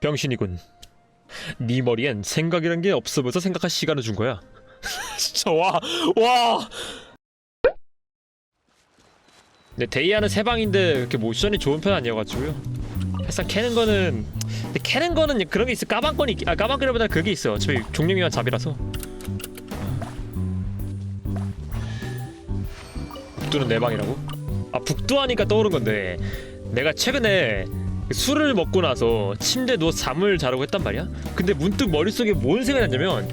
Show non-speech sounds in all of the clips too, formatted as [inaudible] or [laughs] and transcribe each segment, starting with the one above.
병신이군. 네 머리엔 생각이란 게 없어 보여서 생각할 시간을 준 거야. [laughs] 진짜 와 와. 근데 데이아는 세 방인데 그렇게 모션이 좋은 편 아니어가지고요. 사실상 캐는 거는 근데 캐는 거는 그런 게 있어. 까방권이 있- 아 까방권보다 그게 있어. 어차피 종령이와 잡이라서. 북두는 네 방이라고? 아 북두 하니까 떠오른 건데 내가 최근에 술을 먹고 나서 침대 누워 잠을 자려고 했단 말이야. 근데 문득 머릿속에 뭔 생각이 났냐면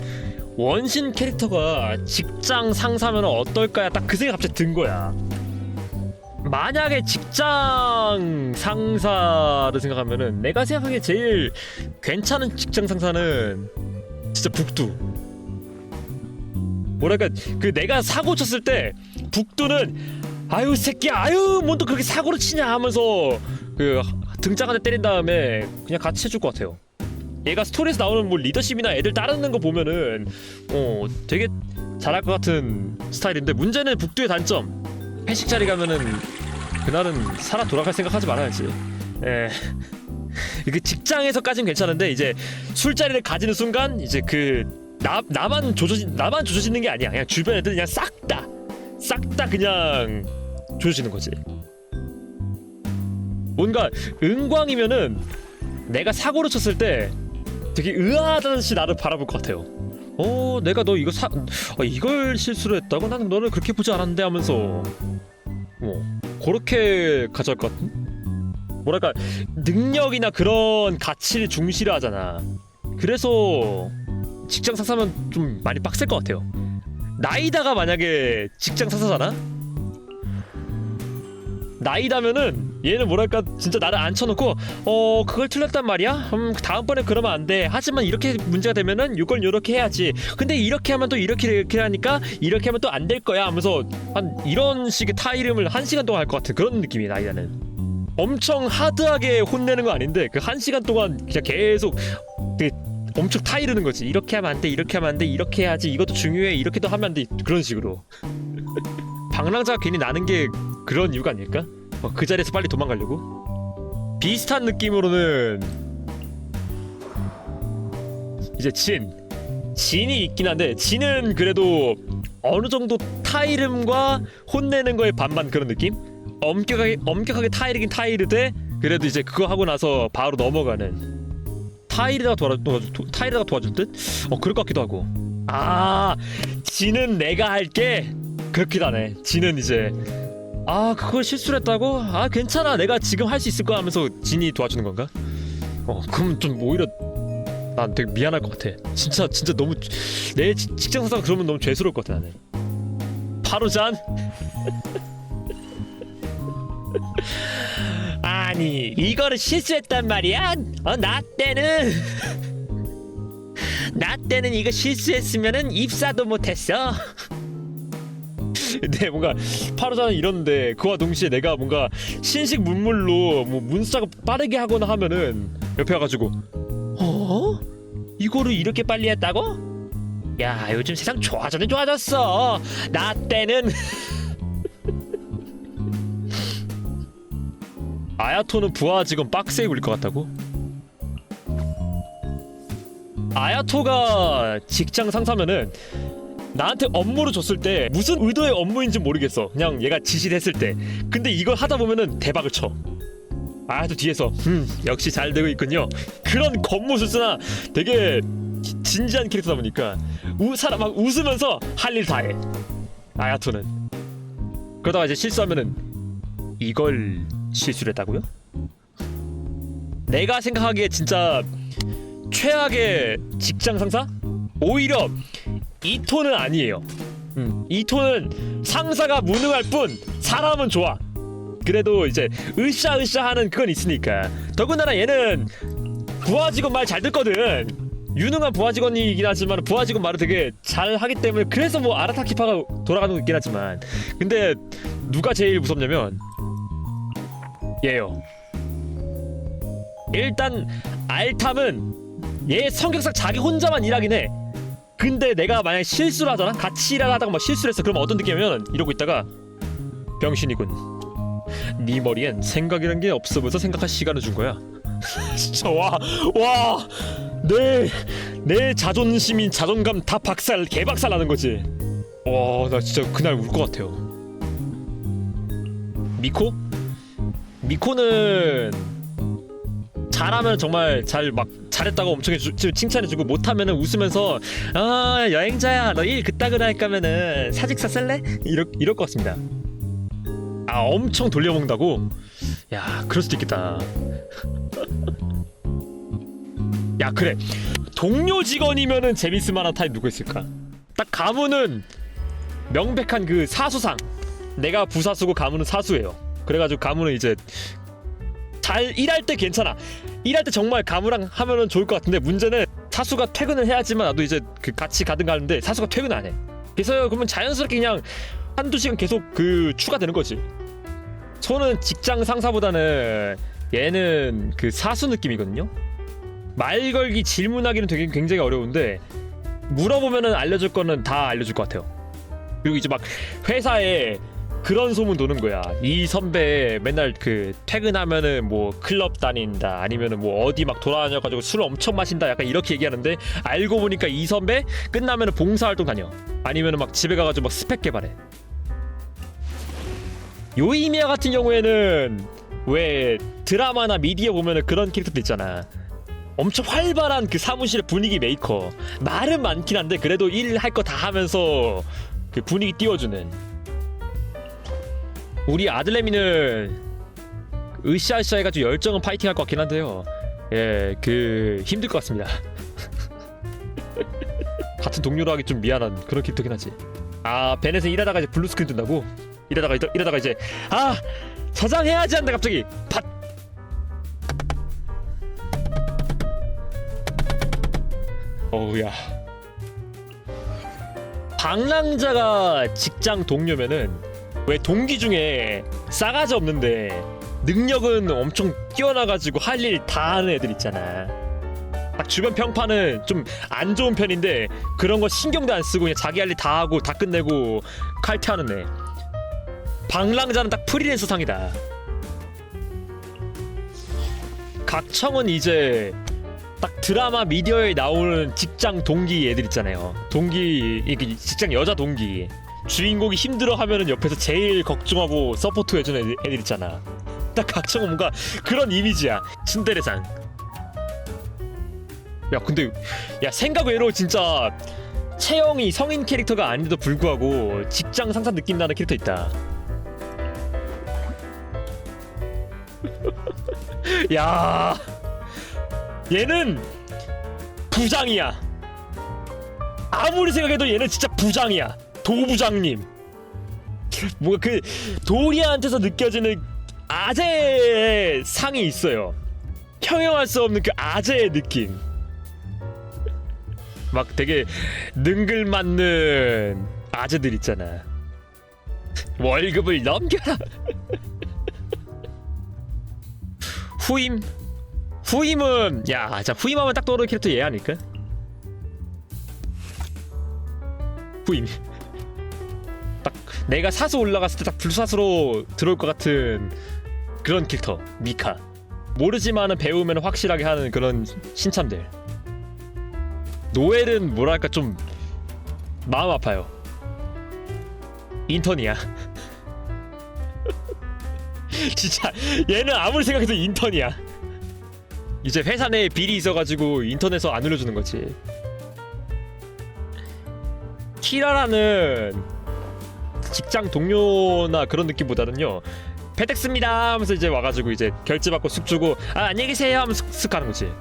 원신 캐릭터가 직장 상사면 어떨까야 딱 그 생각 이 갑자기 든 거야. 만약에 직장 상사를 생각하면은 내가 생각하기에 제일 괜찮은 직장 상사는 진짜 북두. 뭐랄까 그 내가 사고 쳤을 때 북두는 아유 새끼야 아유 뭔 또 그렇게 사고를 치냐 하면서 그 등짝한테 때린 다음에 그냥 같이 해줄 것 같아요. 얘가 스토리에서 나오는 뭐 리더십이나 애들 따르는 거 보면은 어 되게 잘할 것 같은 스타일인데 문제는 북두의 단점 회식 자리 가면은 그날은 살아 돌아갈 생각하지 말아야지. 예. [laughs] 그 직장에서까지는 괜찮은데 이제 술자리를 가지는 순간 이제 그 나, 나만 조져 나만 조져지는 게 아니야. 그냥 주변 애들 그냥 싹 다 싹 다 그냥 조져지는 거지. 뭔가 은광이면은 내가 사고를 쳤을 때 되게 의아하듯이 나를 바라볼 것 같아요. 어, 내가 너 이거 사, 어, 이걸 실수로 했다고? 나는 너를 그렇게 보지 않았는데 하면서, 어, 그렇게 가져갈 것 같은? 뭐랄까 능력이나 그런 가치를 중시를 하잖아. 그래서 직장 상사면 좀 많이 빡셀 것 같아요. 나이다가 만약에 직장 상사잖아? 나이다면은 얘는 뭐랄까 진짜 나를 앉혀놓고 어 그걸 틀렸단 말이야? 음 다음번에 그러면 안 돼. 하지만 이렇게 문제가 되면은 이걸 이렇게 해야지. 근데 이렇게 하면 또 이렇게 이렇게 하니까 이렇게 하면 또 안 될 거야 하면서 한 이런 식의 타 이름을 한 시간 동안 할 것 같은 그런 느낌이 나이다는. 엄청 하드하게 혼내는 거 아닌데 그 한 시간 동안 그냥 계속 그 엄청 타이르는 거지. 이렇게 하면 안 돼, 이렇게 하면 안 돼, 이렇게 해야지. 이것도 중요해, 이렇게도 하면 안 돼. 그런 식으로. [laughs] 방랑자가 괜히 나는 게 그런 이유가 아닐까? 어, 그 자리에서 빨리 도망가려고? 비슷한 느낌으로는 이제 진. 진이 있긴 한데 진은 그래도 어느 정도 타이름과 혼내는 거에 반반 그런 느낌? 엄격하게 엄격하게 타이르긴 타이르되 그래도 이제 그거 하고 나서 바로 넘어가는 타이르가 도와 도와주 도- 타이르가 도와줄 듯? 어 그럴 것 같기도 하고 아 지는 내가 할게 그렇긴 하네 지는 이제 아 그걸 실수를 했다고? 아 괜찮아 내가 지금 할 수 있을 거야 하면서 진이 도와주는 건가? 어 그럼 좀 오히려 난 되게 미안할 것 같아 진짜 진짜 너무 내 지- 직장 상사가 그러면 너무 죄스러울 것 같아 나는 파루잔 [laughs] 아니 이거를 실수했단 말이야? 어 나 때는 [laughs] 나 때는 이거 실수했으면은 입사도 못했어. [laughs] 근데 [laughs] 뭔가 파르자는 이런데 그와 동시에 내가 뭔가 신식 문물로 뭐 문수작업 빠르게 하거나 하면은 옆에 와가지고 어? 이거를 이렇게 빨리 했다고? 야 요즘 세상 좋아졌네 좋아졌어 나 때는 [laughs] 아야토는 부하 직원 빡세게 굴릴 것 같다고? 아야토가 직장 상사면은 나한테 업무를 줬을 때 무슨 의도의 업무인지 모르겠어. 그냥 얘가 지시를 했을 때. 근데 이걸 하다 보면은 대박을 쳐. 아야토 뒤에서 음 역시 잘 되고 있군요. 그런 겉모습으나 되게 지- 진지한 캐릭터다 보니까 우 사람 막 웃으면서 할 일 다 해. 아야토는 그러다가 이제 실수하면은 이걸 실수를 했다고요? 내가 생각하기에 진짜 최악의 직장 상사? 오히려 이 톤은 아니에요. 음, 이 톤은 상사가 무능할 뿐 사람은 좋아. 그래도 이제 으쌰으쌰하는 그건 있으니까. 더군다나 얘는 부하 직원 말 잘 듣거든. 유능한 부하 직원이긴 하지만 부하 직원 말을 되게 잘 하기 때문에 그래서 뭐 아라타키파가 돌아가는 거 있긴 하지만 근데 누가 제일 무섭냐면 얘요. 일단 알탐은 얘 성격상 자기 혼자만 일하긴 해. 근데 내가 만약 실수를 하잖아? 같이 일을 하다가 막 실수를 했어. 그러면 어떤 느낌이냐면 이러고 있다가 병신이군. 네 머리엔 생각이란 게 보여서 생각할 시간을 준 거야. [laughs] 진짜 와와내 내 자존심인 자존감 다 박살 개박살 나는 거지. 와 나 진짜 그날 울 것 같아요. 미코? 미코는 잘하면 정말 잘 막 잘했다고 엄청 해주, 칭찬해주고 못하면은 웃으면서 아 여행자야 너 일 그따구로 할 거면은 사직서 쓸래? 이럴 이럴 것 같습니다. 아 엄청 돌려먹는다고? 야 그럴 수도 있겠다. [laughs] 야 그래 동료 직원이면은 재밌을 만한 타입 누구 있을까? 딱 가문은 명백한 그 사수상 내가 부사수고 가문은 사수예요. 그래가지고 가문은 이제 잘 일할 때 괜찮아. 일할 때 정말 가무랑 하면은 좋을 것 같은데 문제는 사수가 퇴근을 해야지만 나도 이제 그 같이 가든 가는데 사수가 퇴근 안 해. 그래서 그러면 자연스럽게 그냥 한두 시간 계속 그 추가되는 거지. 저는 직장 상사보다는 얘는 그 사수 느낌이거든요. 말 걸기 질문하기는 되게 굉장히 어려운데 물어보면은 알려줄 거는 다 알려줄 것 같아요. 그리고 이제 막 회사에 그런 소문 도는 거야. 이 선배 맨날 그 퇴근하면은 뭐 클럽 다닌다 아니면은 뭐 어디 막 돌아다녀가지고 술 엄청 마신다 약간 이렇게 얘기하는데 알고 보니까 이 선배 끝나면은 봉사활동 다녀. 아니면은 막 집에 가가지고 막 스펙 개발해. 요이미야 같은 경우에는 왜 드라마나 미디어 보면은 그런 캐릭터도 있잖아. 엄청 활발한 그 사무실의 분위기 메이커. 말은 많긴 한데 그래도 일 할 거 다 하면서 그 분위기 띄워주는. 우리 아들내미는 으쌰으쌰 해가지고 열정은 파이팅 할 것 같긴 한데요. 예, 그 힘들 것 같습니다. [laughs] 같은 동료로 하기 좀 미안한 그런 캐릭터긴 하지. 아, 벤에서 일하다가 이제 블루 스크린 뜬다고? 이러- 이러다가 이제 아 저장해야지 한다 갑자기 팟 어우야 방랑자가 직장 동료면은 왜 동기 중에 싸가지 없는데 능력은 엄청 뛰어나가지고 할 일 다 하는 애들 있잖아 딱 주변 평판은 좀 안 좋은 편인데 그런 거 신경도 안 쓰고 그냥 자기 할 일 다 하고 다 끝내고 칼퇴하는 애 방랑자는 딱 프리랜서 상이다. 각청은 이제 딱 드라마 미디어에 나오는 직장 동기 애들 있잖아요. 동기 이게 직장 여자 동기 주인공이 힘들어 하면은 옆에서 제일 걱정하고 서포트 해주는 애들, 애들 있잖아. 딱 각청은 뭔가 그런 이미지야. 츤데레상. 야 근데 야 생각 외로 진짜 채영이 성인 캐릭터가 아닌데도 불구하고 직장 상사 느낌 나는 캐릭터 있다. [laughs] 야 얘는 부장이야 아무리 생각해도 얘는 진짜 부장이야 도부장님. 뭔가 그 도리한테서 느껴지는 아재의 상이 있어요. 형용할 수 없는 그 아재의 느낌. 막 되게 능글 맞는 아재들 있잖아. 월급을 넘겨라. 후임. 후임은 야 자 후임하면 딱 떠오르는 캐릭터 얘 아닐까? 후임. 딱 내가 사수 올라갔을 때 딱 불사수로 들어올 것 같은 그런 캐릭터 미카 모르지만은 배우면 확실하게 하는 그런 신참들 노엘은 뭐랄까 좀 마음 아파요 인턴이야 [laughs] 진짜 얘는 아무리 생각해도 인턴이야. 이제 회사 내에 비리 있어가지고 인턴에서 안 올려주는 거지. 키라라는 직장 동료나 그런 느낌보다는요. 페덱스입니다 하면서 이제 와가지고 이제 결제 받고 쑥 주고 아 안녕히 계세요 하면서 쓱 가는 거지.